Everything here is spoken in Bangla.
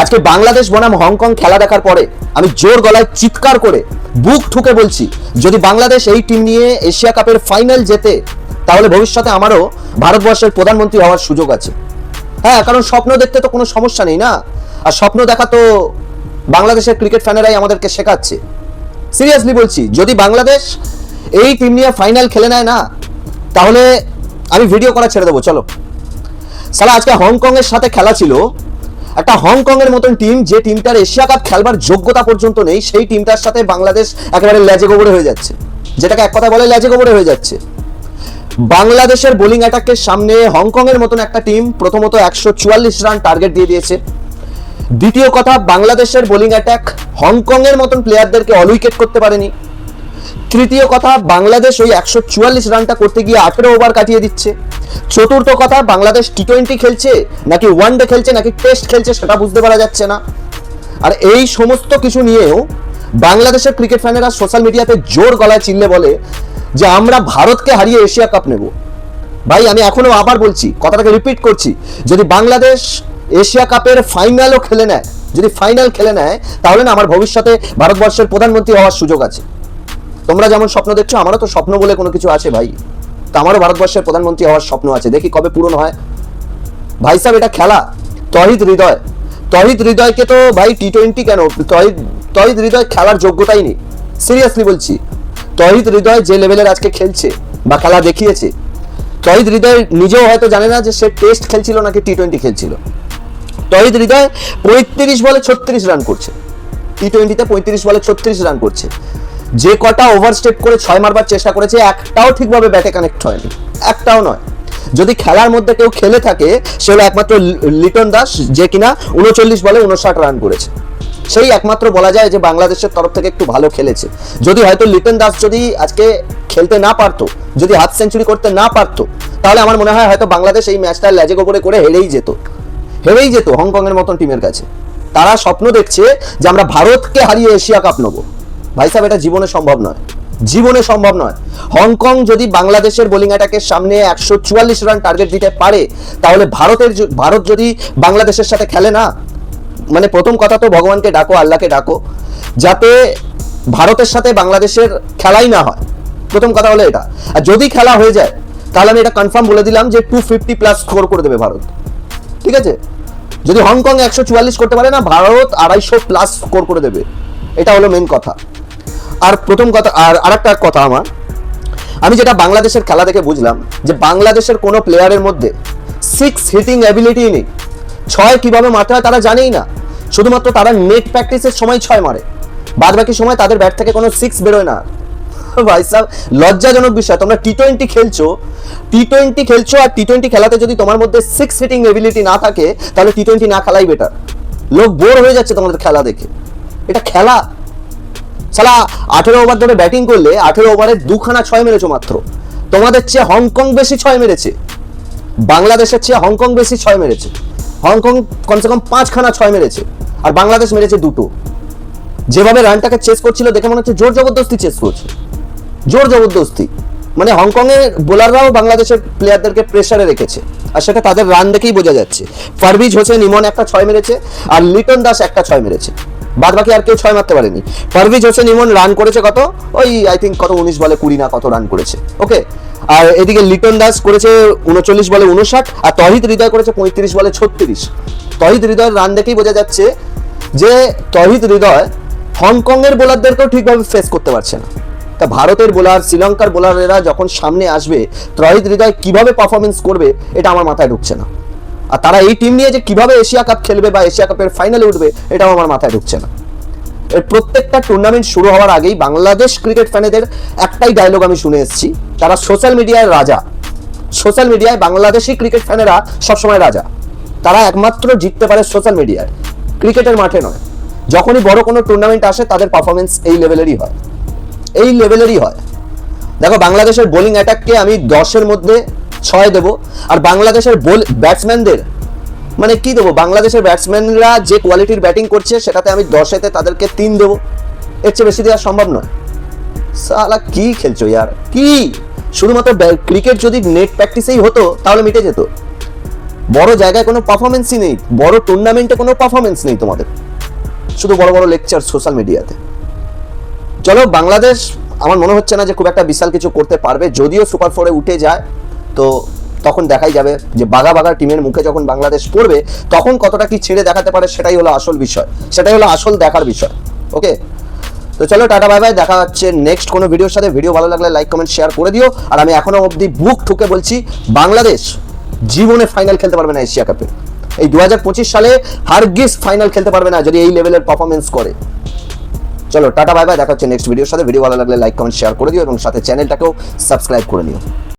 আজকে বাংলাদেশ বনাম হংকং খেলা দেখার পরে আমি জোর গলায় চিৎকার করে বুক ঠুকে বলছি, যদি বাংলাদেশ এই টিম নিয়ে এশিয়া কাপের ফাইনাল জেতে, তাহলে ভবিষ্যতে আমারও ভারতবর্ষের প্রধানমন্ত্রী হওয়ার সুযোগ আছে। হ্যাঁ কারণ স্বপ্ন দেখতে তো কোনো সমস্যা নেই না? আর স্বপ্ন দেখা তো বাংলাদেশের ক্রিকেট ফ্যানেরাই আমাদেরকে শেখাচ্ছে। সিরিয়াসলি বলছি, যদি বাংলাদেশ এই টিম নিয়ে ফাইনাল খেলে নেয় না, তাহলে আমি ভিডিও করা ছেড়ে দেবো, চলো। সালা, আজকে হংকং এর সাথে খেলা ছিল একটা হংকং এর মতন টিম যে টিমটার এশিয়া কাপ খেলবার যোগ্যতা পর্যন্ত নেই, সেই টিমটার সাথে বাংলাদেশ একেবারে লেজে গোবরে হয়ে যাচ্ছে। যেটাকে এক কথা বলে লেজে গোবরে হয়ে যাচ্ছে। বাংলাদেশের বোলিং অ্যাটাকের সামনে হংকং এর মতন একটা টিম প্রথমত একশো চুয়াল্লিশ রান টার্গেট দিয়ে দিয়েছে। দ্বিতীয় কথা, বাংলাদেশের বোলিং অ্যাটাক হংকং এর মতন প্লেয়ারদেরকে অল উইকেট করতে পারেনি। তৃতীয় কথা, বাংলাদেশ ওই একশো চুয়াল্লিশ রানটা করতে গিয়ে আঠেরো ওভার কাটিয়ে দিচ্ছে। চতুর্থ কথা, বাংলাদেশ টি টোয়েন্টি খেলছে, নাকি ওয়ান ডে খেলছে, নাকি টেস্ট খেলছে সেটা বুঝতে পারা যাচ্ছে না। আর এই সমস্ত কিছু নিয়েও বাংলাদেশের ক্রিকেট ফ্যানেরা সোশ্যাল মিডিয়াতে জোর গলায় চিল্লে বলে যে আমরা ভারতকে হারিয়ে এশিয়া কাপ নেব। ভাই, আমি এখনও আবার বলছি, কথাটাকে রিপিট করছি, যদি বাংলাদেশ এশিয়া কাপের ফাইনালও খেলে নেয়, যদি ফাইনাল খেলে নেয়, তাহলে না আমার ভবিষ্যতে ভারতবর্ষের প্রধানমন্ত্রী হওয়ার সুযোগ আছে। তোমরা যেমন স্বপ্ন দেখছ, আমারও তো স্বপ্ন বলে কোনো কিছু আছে ভাই। তো আমারও ভারতবর্ষের প্রধানমন্ত্রী হওয়ার স্বপ্ন আছে। দেখি কবে পূরণ হয়। ভাই সাহেব, এটা খেলা। তহিদ হৃদয়। তহিদ হৃদয়কে তো ভাই টি টোয়েন্টি কেন? তহিদ তহিদ হৃদয় খেলার যোগ্যতাই নেই। সিরিয়াসলি বলছি। তহিদ হৃদয় যে লেভেলের আজকে খেলছে বা খেলা দেখিয়েছে, তহিদ হৃদয় নিজেও হয়তো জানে না যে সে টেস্ট খেলছিল নাকি টি টোয়েন্টি খেলছিল। তহিদ হৃদয় পঁয়ত্রিশ বলে ছত্রিশ রান করছে। টি টোয়েন্টিতে পঁয়ত্রিশ বলে ছত্রিশ রান করছে। যে কটা ওভারস্টেপ করে ছয় মারবার চেষ্টা করেছে, একটাও ঠিকভাবে ব্যাটে কানেক্ট হয়নি। একটাও নয়। যদি খেলার মধ্যে কেউ খেলে থাকে, সে হলো একমাত্র লিটন দাস, যে কিনা উনচল্লিশ বলে উনষাট রান করেছে। সেই একমাত্র বলা যায় যে বাংলাদেশের তরফ থেকে একটু ভালো খেলেছে। যদি হয়তো লিটন দাস যদি আজকে খেলতে না পারতো, যদি হাফ সেঞ্চুরি করতে না পারতো, তাহলে আমার মনে হয় হয়তো বাংলাদেশ এই ম্যাচটা লেজে গোবরে করে হেরেই যেত। হেরেই যেত হংকং এর মতন টিমের কাছে। তারা স্বপ্ন দেখছে যে আমরা ভারতকে হারিয়ে এশিয়া কাপ নেব। ভাই সাহেব, এটা জীবনে সম্ভব নয়। জীবনে সম্ভব নয়। হংকং যদি বাংলাদেশের বোলিং অ্যাটাকের সামনে একশো চুয়াল্লিশ রান টার্গেট দিতে পারে, তাহলে ভারতের ভারত যদি বাংলাদেশের সাথে খেলে না মানে প্রথম কথা তো ভগবানকে ডাকো, আল্লাহকে ডাকো, যাতে ভারতের সাথে বাংলাদেশের খেলাই না হয়। প্রথম কথা হলো এটা। আর যদি খেলা হয়ে যায়, তাহলে আমি এটা কনফার্ম বলে দিলাম যে টু ফিফটি প্লাস স্কোর করে দেবে ভারত। ঠিক আছে? যদি হংকং একশো চুয়াল্লিশ করতে পারে না, ভারত আড়াইশো প্লাস স্কোর করে দেবে। এটা হলো মেন কথা। আর প্রথম কথা, আর আরেকটা কথা আমার। আমি যেটা বাংলাদেশের খেলা দেখে বুঝলাম যে বাংলাদেশের কোনো প্লেয়ারের মধ্যে সিক্স হিটিং অ্যাবিলিটি নেই। ছয় কীভাবে মারতে হয় তারা জানেই না। শুধুমাত্র তারা নেট প্র্যাকটিসের সময় ছয় মারে। বাদ বাকি সময় তাদের ব্যাট থেকে কোনো সিক্স বেরোয় না। ভাই সাহেব লজ্জাজনক বিষয়, তোমরা টি টোয়েন্টি খেলছো। টি টোয়েন্টি খেলছো আর টি টোয়েন্টি খেলাতে যদি তোমার মধ্যে সিক্স হিটিং এবিলিটি না থাকে, তাহলে টি টোয়েন্টি না খেলাই বেটার লোক বোর হয়ে যাচ্ছে তোমাদের খেলা দেখে। এটা খেলা। সালা আঠেরো ওভার ধরে ব্যাটিং করলে আঠেরো ওভারে দুখানা ছয় মেরেছো মাত্র। তোমাদের চেয়ে হংকং বেশি ছয় মেরেছে। বাংলাদেশের চেয়ে হংকং বেশি ছয় মেরেছে। হংকং কমসে কম পাঁচখানা ছয় মেরেছে। আর বাংলাদেশ মেরেছে দুটো। যেভাবে রানটাকে চেস করছিল দেখে মনে হচ্ছে জোর জবরদস্তি চেস করছে। জোর জবরদস্তি। মানে হংকংয়ের বোলাররাও বাংলাদেশের প্লেয়ারদেরকে প্রেসারে রেখেছে। আর সেটা তাদের রান দেখেই বোঝা যাচ্ছে। পারভিজ হোসেন ইমন একটা ছয় মেরেছে, আর লিটন দাস একটা ছয় মেরেছে। বাদ বাকি আর কেউ ছয় মারতে পারেনি। পারভিজ হোসেন ইমন রান করেছে কত? ওই আই থিঙ্ক কত উনিশ বলে কুড়ি না কত রান করেছে। ওকে আর এদিকে লিটন দাস করেছে উনচল্লিশ বলে উনষাট, আর তহিদ হৃদয় করেছে পঁয়ত্রিশ বলে ছত্রিশ। তহিদ হৃদয়ের রান দেখেই বোঝা যাচ্ছে যে তহিদ হৃদয় হংকংয়ের বোলারদেরকেও ঠিকভাবে ফেস করতে পারছে না। তা ভারতের বোলার শ্রীলঙ্কার বোলারেরা যখন সামনে আসবে ত্রহিত হৃদয় কীভাবে পারফরমেন্স করবে, এটা আমার মাথায় ঢুকছে না। আর তারা এই টিম নিয়ে যে কীভাবে এশিয়া কাপ খেলবে বা এশিয়া কাপের ফাইনালে উঠবে, এটাও আমার মাথায় ঢুকছে না। এর প্রত্যেকটা টুর্নামেন্ট শুরু হওয়ার আগেই বাংলাদেশ ক্রিকেট ফ্যানেদের একটাই ডায়লগ আমি শুনে এসেছি। তারা সোশ্যাল মিডিয়ায় রাজা। সোশ্যাল মিডিয়ায় বাংলাদেশি ক্রিকেট ফ্যানেরা সবসময় রাজা। তারা একমাত্র জিততে পারে সোশ্যাল মিডিয়ায় ক্রিকেটের মাঠে নয়। যখনই বড় কোনো টুর্নামেন্ট আসে, তাদের পারফরমেন্স এই লেভেলেরই হয়। এই লেভেলেরই হয়। দেখো, বাংলাদেশের বোলিং অ্যাটাককে আমি দশের মধ্যে ছয় দেবো। আর বাংলাদেশের বোল ব্যাটসম্যানদের মানে কি দেবো? বাংলাদেশের ব্যাটসম্যানরা যে কোয়ালিটির ব্যাটিং করছে, সেটাতে আমি দশেতে তাদেরকে তিন দেবো। এর চেয়ে বেশি দেওয়া সম্ভব নয়। সালা কি খেলছো ইয়ার? কি? শুধুমাত্র ক্রিকেট যদি নেট প্র্যাকটিসেই হতো, তাহলে মিটে যেত। বড় জায়গায় কোনো পারফরমেন্সই নেই, বড় টুর্নামেন্টে কোনো পারফরমেন্স নেই তোমাদের। শুধু বড় বড় লেকচার সোশ্যাল মিডিয়াতে চলো, বাংলাদেশ, আমার মনে হচ্ছে না যে খুব একটা বিশাল কিছু করতে পারবে, যদিও সুপার ফোরে উঠে যায়। তো তখন দেখাই যাবে যে বাঘা বাঘা টিমের মুখে যখন বাংলাদেশ পড়বে, তখন কতটা কি ছেড়ে দেখাতে পারে সেটাই হলো আসল বিষয়। সেটাই হলো আসল দেখার বিষয় ওকে তো চলো, টাটা বাই বাই দেখা হচ্ছে নেক্সট কোনো ভিডিওর সাথে। ভিডিও ভালো লাগলে লাইক কমেন্ট শেয়ার করে দিও। আর আমি এখনও অবধি বুক ঠুকে বলছি, বাংলাদেশ জীবনে ফাইনাল খেলতে পারবে না এশিয়া কাপে। এই দু হাজার পঁচিশ সালে হারগিস ফাইনাল খেলতে পারবে না যদি এই লেভেলের পারফরমেন্স করে। চলো, টাটা বাই বাই দেখা হচ্ছে নেক্সট ভিডিওর সাথে। ভিডিও ভালো লাগলে লাইক কমেন্ট শেয়ার করে দিও এবং সাথে চ্যানেলটাকেও সাবস্ক্রাইব করে নিও।